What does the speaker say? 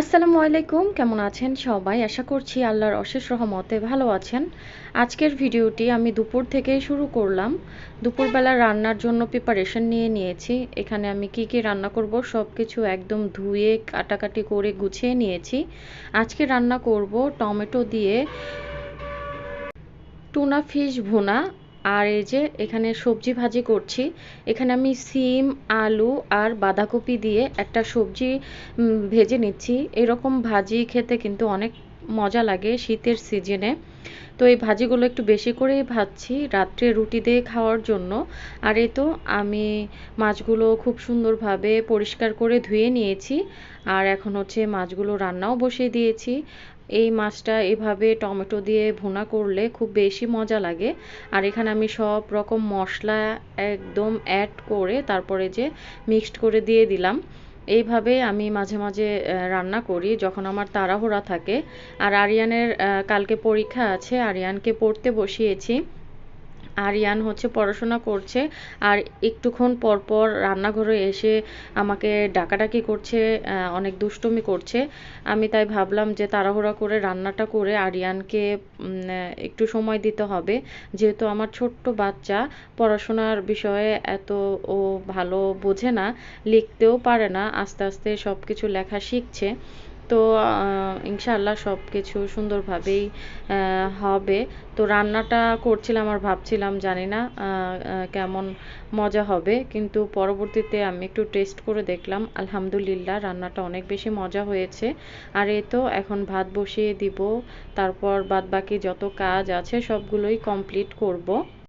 আসসালামু আলাইকুম, কেমন আছেন সবাই? আশা করছি আল্লাহর অশেষ রহমতে ভালো আছেন। আজকের ভিডিওটি আমি দুপুর থেকেই শুরু করলাম। দুপুরবেলা রান্নার জন্য প্রিপারেশন নিয়ে নিয়েছি। এখানে আমি কি কি রান্না করব সব কিছু একদম ধুয়ে কাটাকাটি করে গুছিয়ে নিয়েছি। আজকে রান্না করব টমেটো দিয়ে টুনা ফিশ ভুনা আর এই যে এখানে সবজি ভাজি করছি। এখানে আমি সিম, আলু আর বাঁধাকপি দিয়ে একটা সবজি ভেজে নিচ্ছি। এরকম ভাজি খেতে কিন্তু অনেক মজা লাগে শীতের সিজনে তো এই ভাজিগুলো একটু বেশি করেই ভাজছি রাত্রে রুটি দিয়ে খাওয়ার জন্য। আর এই তো আমি মাছগুলো খুব সুন্দরভাবে পরিষ্কার করে ধুয়ে নিয়েছি। আর এখন হচ্ছে মাছগুলো রান্নাও বসিয়ে দিয়েছি। এই মাছটা এভাবে টমেটো দিয়ে ভুনা করলে খুব বেশি মজা লাগে। আর এখানে আমি সব রকম মশলা একদম অ্যাড করে তারপরে যে মিক্সড করে দিয়ে দিলাম। এইভাবে আমি মাঝে মাঝে রান্না করি যখন আমার তাড়াহুড়া থাকে। আর আরিয়ানের কালকে পরীক্ষা আছে, আরিয়ানকে পড়তে বসিয়েছি। আরিয়ান হচ্ছে পড়াশোনা করছে আর একটুক্ষণ পর পর রান্নাঘরে এসে আমাকে ডাকাডাকি করছে অনেক দুষ্টুমি করছে। আমি তাই ভাবলাম যে তাড়াহুড়া করে রান্নাটা করে আরিয়ানকে একটু সময় দিতে হবে। যেহেতু আমার ছোট্ট বাচ্চা, পড়াশোনার বিষয়ে এত ও ভালো বোঝে না, লিখতেও পারে না, আস্তে আস্তে সব কিছু লেখা শিখছে। তো ইনশাআল্লাহ সব কিছু সুন্দরভাবেই হবে। তো রান্নাটা করছিলাম আর ভাবছিলাম, জানি না কেমন মজা হবে। কিন্তু পরবর্তীতে আমি একটু টেস্ট করে দেখলাম, আলহামদুলিল্লাহ রান্নাটা অনেক বেশি মজা হয়েছে। আর এই তো এখন ভাত বসিয়ে দিব, তারপর বাদ বাকি যত কাজ আছে সবগুলোই কমপ্লিট করব।